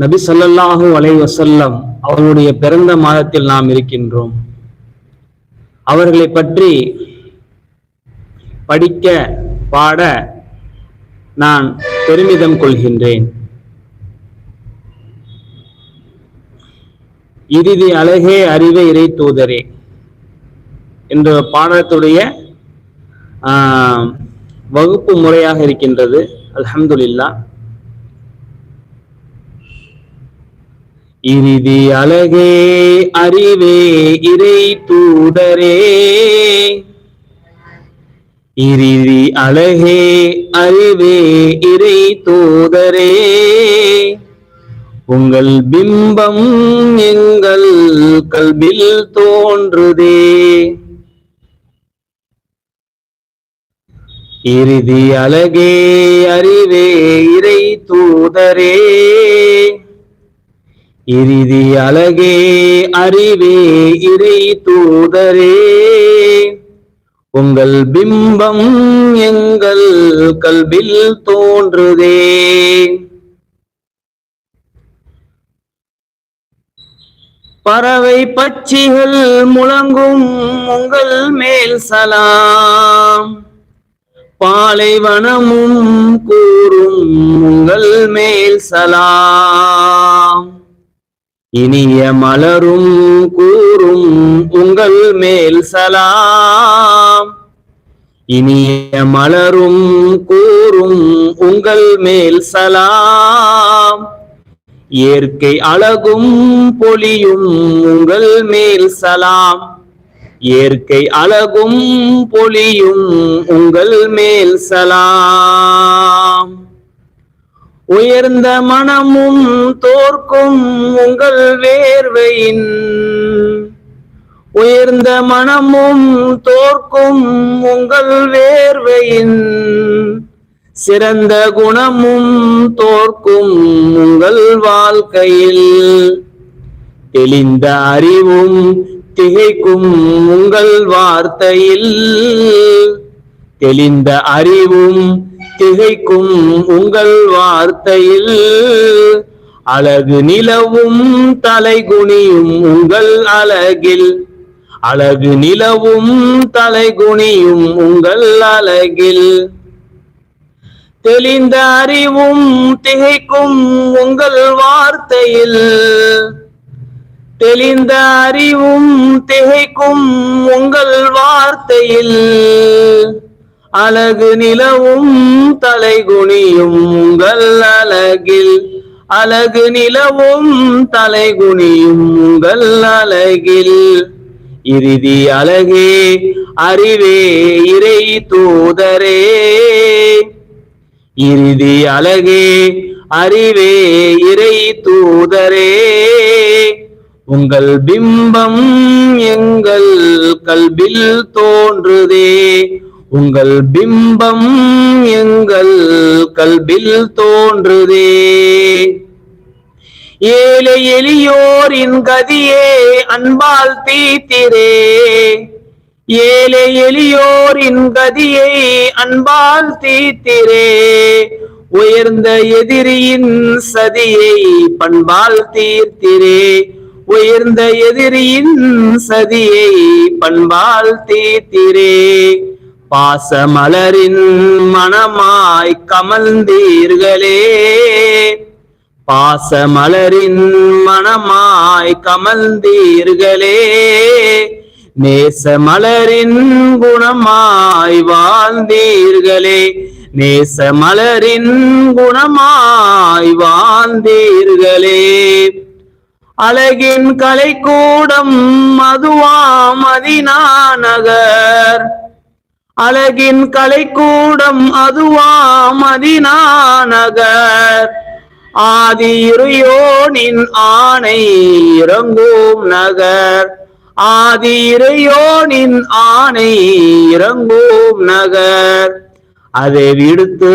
நபி சொல்லல்லாஹு அலை வசல்லம் அவர்களுடைய பிறந்த மாதத்தில் நாம் இருக்கின்றோம். அவர்களை பற்றி படிக்க பாட நான் பெருமிதம் கொள்கின்றேன். இறுதி அழகே அறிவை இறை தூதரே என்ற பாடத்துடைய ஆஹ், வகுப்பு முறையாக இருக்கின்றது. அலமதுல்லா இறுதி அழகே அறிவே இறை தூதரே. இறுதி அழகே அறிவே இறை தூதரே. உங்கள் பிம்பம் எங்கள் கல்பில் தோன்றுதே. இறுதி அழகே அறிவே இறை தூதரே. இறுதி அழகே அறிவே இறை தூதரே. உங்கள் பிம்பம் எங்கள் கல்பில் தோன்றுதே. பறவை பட்சிகள் முழங்கும் உங்கள் மேல் சலாம். பாலைவனமும் கூறும் உங்கள் மேல் சலாம். இனிய மலரும் கூறும் உங்கள் மேல் சலாம். இனிய மலரும் கூறும் உங்கள் மேல் சலாம். இயற்கை அழகும் பொலியும் உங்கள் மேல் சலாம். இயற்கை அழகும் பொலியும் உங்கள் மேல் சலாம். உயர்ந்த மனமும் தோற்கும் உங்கள் வேர்வையின். உயர்ந்த மனமும் தோற்கும் உங்கள் வேர்வையின். சிறந்த குணமும் தோற்கும் உங்கள் வாழ்க்கையில். தெளிந்த அறிவும் திகைக்கும் உங்கள் வார்த்தையில். தெளிந்த அறிவும் திகைக்கும் உங்கள் வார்த்தையில் அழகு நிலவும் தலைகுனியும் உங்கள் அழகில். அழகு நிலவும் தலைகுனியும் உங்கள் அழகில். தெளிந்த அறிவும் திகைக்கும் உங்கள் வார்த்தையில். தெளிந்த அறிவும் திகைக்கும் உங்கள் வார்த்தையில். அழகு நிலவும் தலைகுனியும் உங்கள் அழகில். அழகு நிலவும் தலைகுனியும் உங்கள் அழகில். இறுதி அழகே அறிவே இறை தூதரே. இறுதி அழகே அறிவே இறை தூதரே. உங்கள் பிம்பம் எங்கள் கல்பில் தோன்றுதே. உங்கள் பிம்பம் எங்கள் கல்பில் தோன்றுதே. ஏழை எளியோரின் கதியே அன்பால் தீத்திரே. ஏழை எளியோரின் கதியை அன்பால் தீத்திரே. உயர்ந்த எதிரியின் சதியை பண்பால் தீர்த்திரே. உயர்ந்த எதிரியின் சதியை பண்பால் தீர்த்திரே பாசமலரின் மனமாய் கமழ்ந்தீர்களே. பாசமலரின் மனமாய் கமழ்ந்தீர்களே. நேசமலரின் குணமாய் வாழ்ந்தீர்களே. நேசமலரின் குணமாய் வாழ்ந்தீர்களே. அழகின் கலைக்கூடம் மதுவாம் மதினா நகர் அழகின் கலைக்கூடம் அதுவா மதினா நகர் ஆதி இறையோனின் ஆணை இறங்கும் நகர். ஆதி இறையோனின் ஆணை இறங்கும் நகர். அதை விடுத்து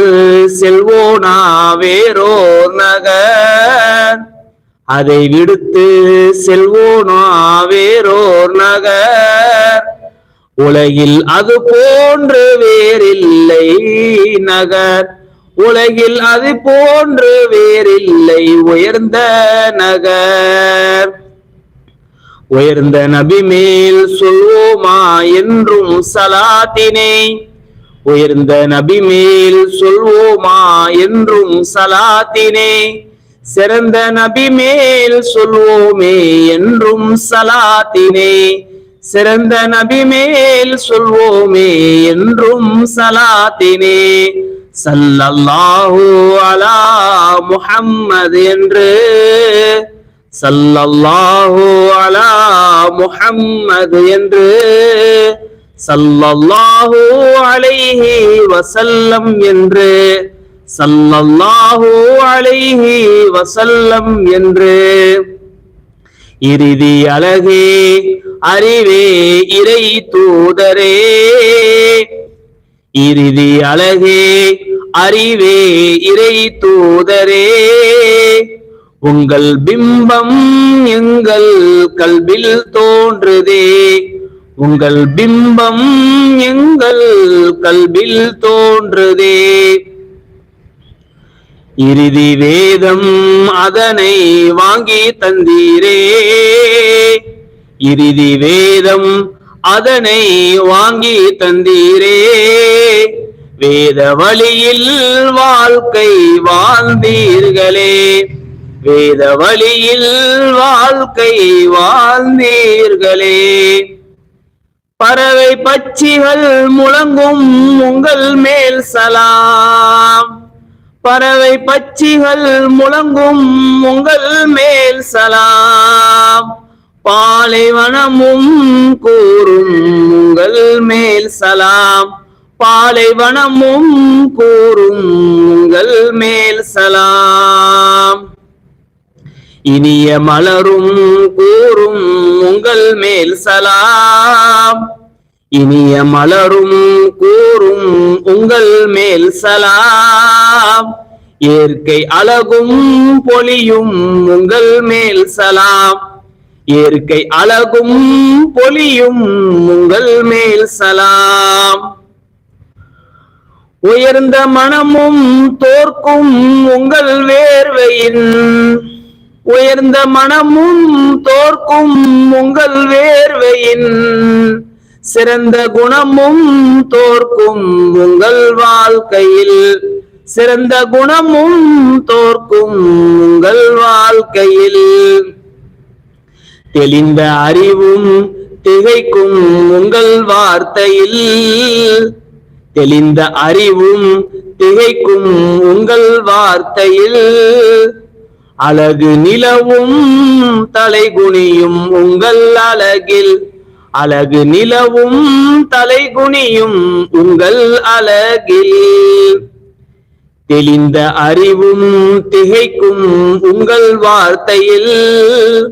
செல்வோனா வேறோர் நகர். அதை விடுத்து செல்வோனா வேறோர் நகர். உலகில் அது போன்று வேறில்லை நகர். உலகில் அது போன்று வேறில்லை உயர்ந்த நகர். உயர்ந்த நபி மேல் சொல்வோமா என்றும் சலாத்தினை. உயர்ந்த நபி மேல் சொல்வோமா என்றும் சலாத்தினே. சிறந்த நபி மேல் சொல்வோமே என்றும் சலாத்தினே. சிறந்த நபி மேல் சொல்வோமே என்றும் சலாத்தினே. சல்லல்லாஹு அலா முஹம்மது என்று. சல்லல்லாஹு அலா முஹம்மது என்று. சல்லல்லாஹு அலைஹி வசல்லம் என்று. சல்லல்லாஹு அலைஹி வசல்லம் என்று. இறுதி அழகே அறிவே இறை தூதரே. இறுதி அழகே அறிவே இறை தூதரே. உங்கள் பிம்பம் எங்கள் கல்வில் தோன்றுதே. உங்கள் பிம்பம் எங்கள் கல்வில் தோன்றுதே. இறுதி வேதம் அதனை வாங்கி தந்தீரே. இறுதி வேதம் அதனை வாங்கி தந்தீரே. வேத வழியில் வாழ்க்கை வாழ்ந்தீர்களே. வேத வழியில் வாழ்க்கை வாழ்ந்தீர்களே. பறவை பச்சிகள் முழங்கும் உங்கள் மேல் சலாம். பறவை பச்சிகள் முழங்கும் உங்கள் மேல் சலாம். பாலைவனமும் கூறும் உங்கள் மேல் சலாம். பாலைவனமும் கூறும் உங்கள் மேல் சலாம். இனிய மலரும் கூறும் உங்கள் மேல் சலாம். இனிய மலரும் கூறும் உங்கள் மேல் சலாம். இயற்கை அழகும் பொலியும் உங்கள் மேல் சலாம். இயற்கை அழகும் பொலியும் உங்கள் மேல் சலாம். உயர்ந்த மனமும் தோற்கும் உங்கள் வேர்வையின். உயர்ந்த மனமும் தோற்கும் உங்கள் வேர்வையின். சிறந்த குணமும் தோற்கும் உங்கள் வாழ்க்கையில். சிறந்த குணமும் தோற்கும் உங்கள் வாழ்க்கையில். தெளிந்த அறிவும் திகைக்கும் உங்கள் வார்த்தையில். தெளிந்த அறிவும் திகைக்கும் உங்கள் வார்த்தையில். அழகு நிலவும் தலைகுனியும் உங்கள் அழகில். அழகு நிலவும் தலைகுனியும் உங்கள் அழகில். தெளிந்த அறிவும் திகைக்கும் உங்கள் வார்த்தையில்.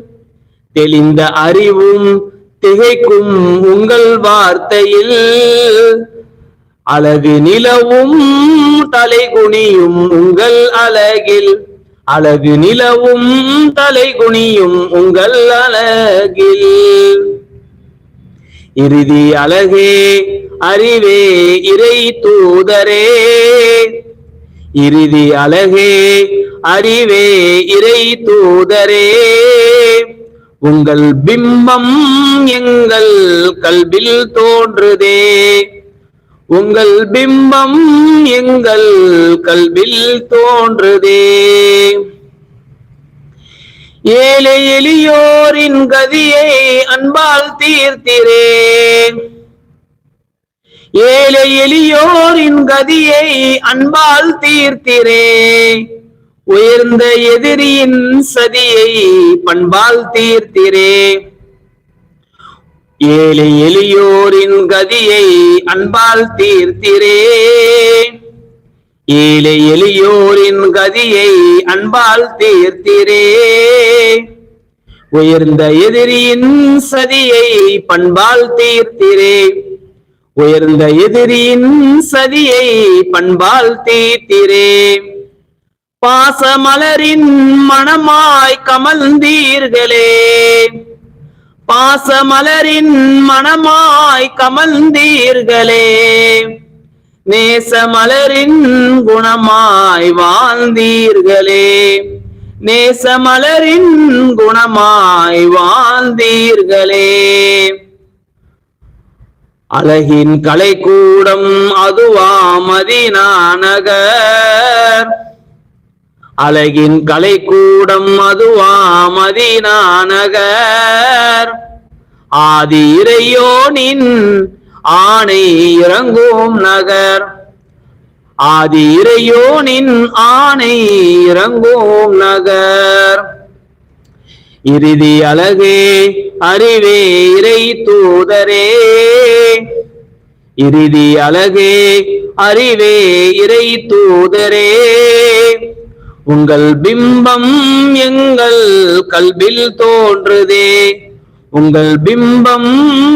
தெளிந்த அறிவும் திகைக்கும் உங்கள் வார்த்தையில். அழகு நிலவும் தலைகுனியும் உங்கள் அழகில். அழகு நிலவும் தலைகுனியும் உங்கள் அழகில். இறுதி அழகே அறிவே இறை தூதரே. இறுதி அழகே அறிவே இறை தூதரே. உங்கள் பிம்பம் எங்கள் கல்வில் தோன்றுதே. உங்கள் பிம்பம் எங்கள் கல்வில் தோன்றுதே. ஏழை எளியோரின் கதியை அன்பால் தீர்த்திரே. ஏழை எளியோரின் கதியை அன்பால் தீர்த்திரே. உயர்ந்த எதிரியின் சதியை பண்பால் தீர்த்திரே. ஏழை எளியோரின் கதியை அன்பால் தீர்த்திரே. ஏழை எளியோரின் கதியை அன்பால் தீர்த்திரே. உயர்ந்த எதிரியின் சதியை பண்பால் தீர்த்திரே. உயர்ந்த எதிரியின் சதியை பண்பால் தீர்த்திரே. பாசமலரின் மணமாய் கமழ்ந்தீர்களே. பாசமலரின் மணமாய் கமழ்ந்தீர்களே. நேசமலரின் குணமாய் வாழ்ந்தீர்களே. நேசமலரின் குணமாய் வாழ்ந்தீர்களே. அழகின் கலைக்கூடம் அதுவா மதினா நகர் அழகின் கலைக்கூடம் கூடம் மதினா நகர் ஆதி இறையோனின் ஆணை இறங்கும் நகர். ஆதி இறையோனின் ஆணை இறங்கும் நகர். இறுதி அழகே அறிவே இறை தூதரே. இறுதி அழகே அறிவே இறை தூதரே. உங்கள் பிம்பம் எங்கள் கல்வில் தோன்றுதே. உங்கள் பிம்பம்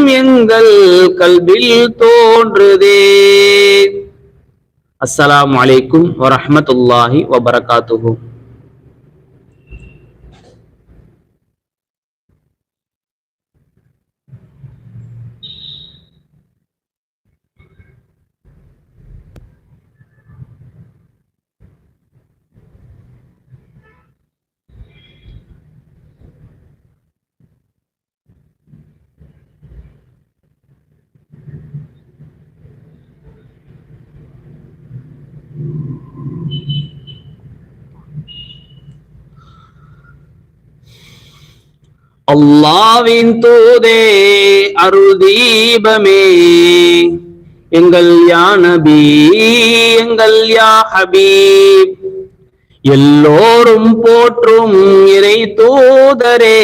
எங்கள் கல்வில் தோன்றுதே. அஸ்ஸலாம் அலைக்கும் வரமத்துல்லாஹி வபரகாத்துகும் அல்லாவின் தூதே அருள் தீபமே. எங்கள் யா நபி எங்கள் யா ஹபீப். எல்லோரும் போற்றும் இறை தூதரே.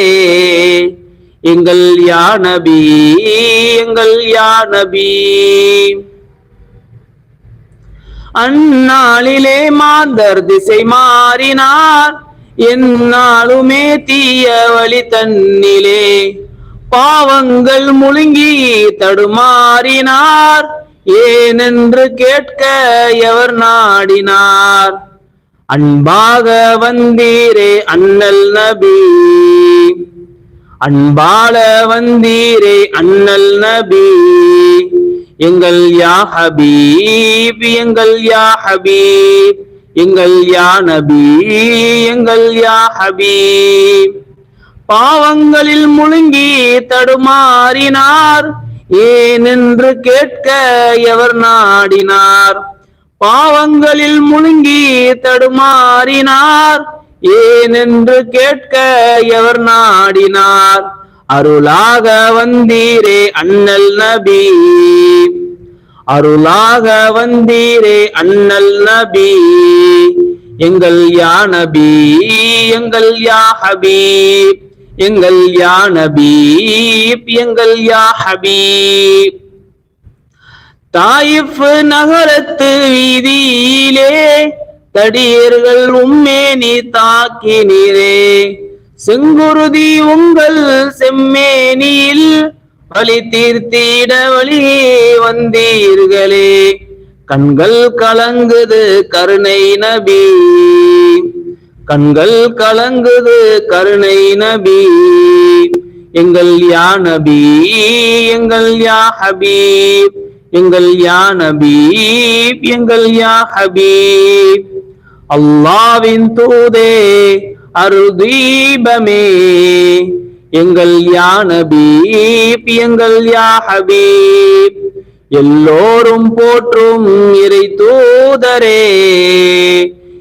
எங்கள் யா நபி எங்கள் யா நபி. அந்நாளிலே மாந்தர் திசை மாறினார். என்னாலுமே தீய வழி தன்னிலே. பாவங்கள் முழுங்கி தடுமாறினார். ஏனென்று கேட்க எவர் நாடினார். அன்பாக வந்தீரே அண்ணல் நபி. அன்பால வந்தீரே அண்ணல் நபி. எங்கள் யா ஹபீப் எங்கள் யா ஹபீப். எங்கள் யா நபி எங்கள் யா ஹபீப் பாவங்களில் முழுங்கி தடுமாறினார். ஏனென்று கேட்க எவர் நாடினார்? பாவங்களில் முழுங்கி தடுமாறினார். ஏனென்று கேட்க எவர் நாடினார்? அருளாக வந்தீரே அண்ணல் நபி. அருளாக வந்தீரே அண்ணல் நபி. எங்கள் யா நபி எங்கள் யா ஹபீப். எங்கள் யா நபீப் எங்கள் யா ஹபீப். தாயிஃப் நகரத்து வீதியிலே தடியர்கள் உம்மேனி தாக்கினீரே. செங்குருதி உங்கள் செம்மேனியில் வழி தீர்த்திட வழி வந்தீர்களே. கண்கள் கலங்குது கருணை நபி. கண்கள் கலங்குது கருணை நபி. எங்கள் யா நபி எங்கள் யா ஹபீப். எங்கள் யா நபீப் எங்கள் யா ஹபீப். அல்லாவின் தூதே அருதீபமே எங்கள் யா நபீப் எங்கள் யா ஹபீப். எல்லோரும் போற்றும் இறை தூதரே.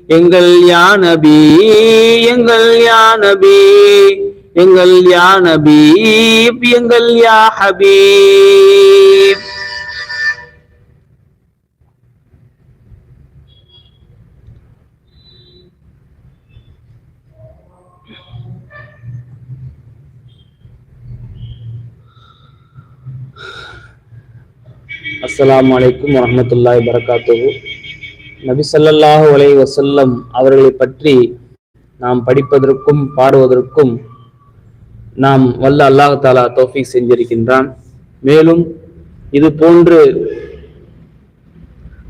எங்கள் யா நபி எங்கள் யா நபி. எங்கள் யா நபீப் எங்கள் யா ஹபீப். அஸ்லாம் வலைக்கும் வரமத்துல்லாய் வரகாத்துஹு நபி சல்லல்லாஹு அலை வசல்லம் அவர்களை பற்றி நாம் படிப்பதற்கும் பாடுவதற்கும் நாம் வல்ல அல்லாஹ் தாலா தௌஃபீக் செஞ்சிருக்கின்றான். மேலும் இது போன்று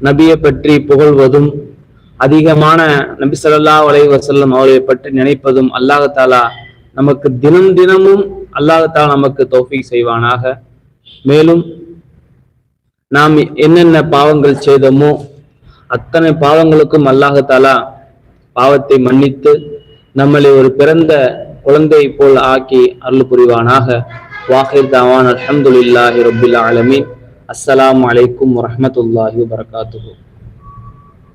நபியை பற்றி புகழ்வதும் அதிகமான நபி சல்லா அலை வசல்லம் அவர்களை பற்றி நினைப்பதும் அல்லாஹ் தாலா நமக்கு தினம் தினமும் அல்லாஹ் தாலா நமக்கு தோஃபிக் செய்வானாக. மேலும் நாம் என்னென்ன பாவங்கள் செய்தோமோ அத்தனை பாவங்களுக்கும் அல்லாஹாலா பாவத்தை மன்னித்து நம்மளை ஒரு பிறந்த குழந்தை போல் ஆக்கி அருள் புரிவானாக. வாஹிர் தாவான் அலமதுல்லாஹி ரபில் ஆலமீன். அஸ்லாம் அலைக்கும் வரமத்துல்லாஹி வபரகாத்துஹு.